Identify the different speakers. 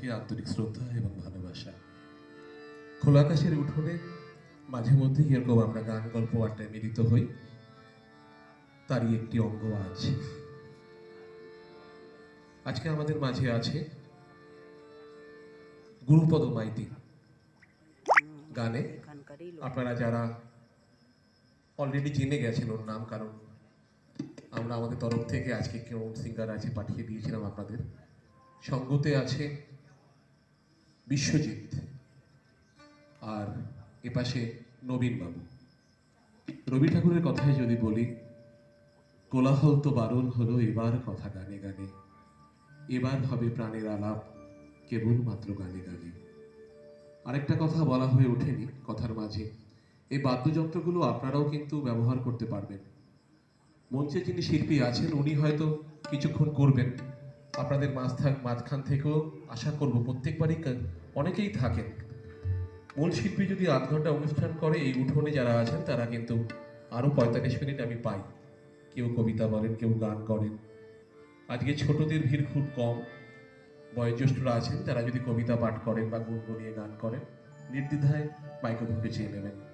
Speaker 1: থেকে আন্তরিক শ্রদ্ধা এবং ভালোবাসা। খোলা আকাশের উঠোনে মাঝে মধ্যে এরকম আমরা গান গল্প আড্ডায় মিলিত হই। তারই একটি অঙ্গ আজ। আজকে আমাদের মাঝে আছে গুরুপদ মাইতি। গানে আপনারা যারা অলরেডি জেনে গেছেন ওর নাম, কারণ আমরা আমাদের তরফ থেকে আজকে কেউ সিঙ্গার আছে পাঠিয়ে দিয়েছিলাম আপনাদের। সঙ্গতে আছে বিশ্বজিৎ আর এপাশে নবীন বাবু রবি ঠাকুরের কথায় যদি বলি, কোলাহল তো বারণ হলো এবার কথা গানে গানে। এবার হবে প্রাণের আলাপ, কেবলমাত্র গানে গানে। আরেকটা কথা বলা হয়ে ওঠেনি কথার মাঝে। এই বাদ্যযন্ত্রগুলো আপনারাও কিন্তু ব্যবহার করতে পারবেন। মঞ্চে যিনি শিল্পী আছেন, উনি হয়তো কিছুক্ষণ করবেন। আপনাদের মাঝ থাক মাঝখান থেকেও আশা করব প্রত্যেকবারই অনেকেই থাকেন। মূল শিল্পী যদি আধ ঘণ্টা অনুষ্ঠান করে এই উঠোনে যারা আছেন, তারা কিন্তু আরও পঁয়তাল্লিশ মিনিট আমি পাই। কেউ কবিতা বলেন, কেউ গান করেন। আজকে ছোটদের ভিড় খুব কম। বয়োজ্যেষ্ঠরা আছেন, তারা যদি কবিতা পাঠ করেন বা গুনগুনিয়ে গান করেন, নির্দ্বিধায় মাইক্রোফোনকে চেয়ে নেবেন।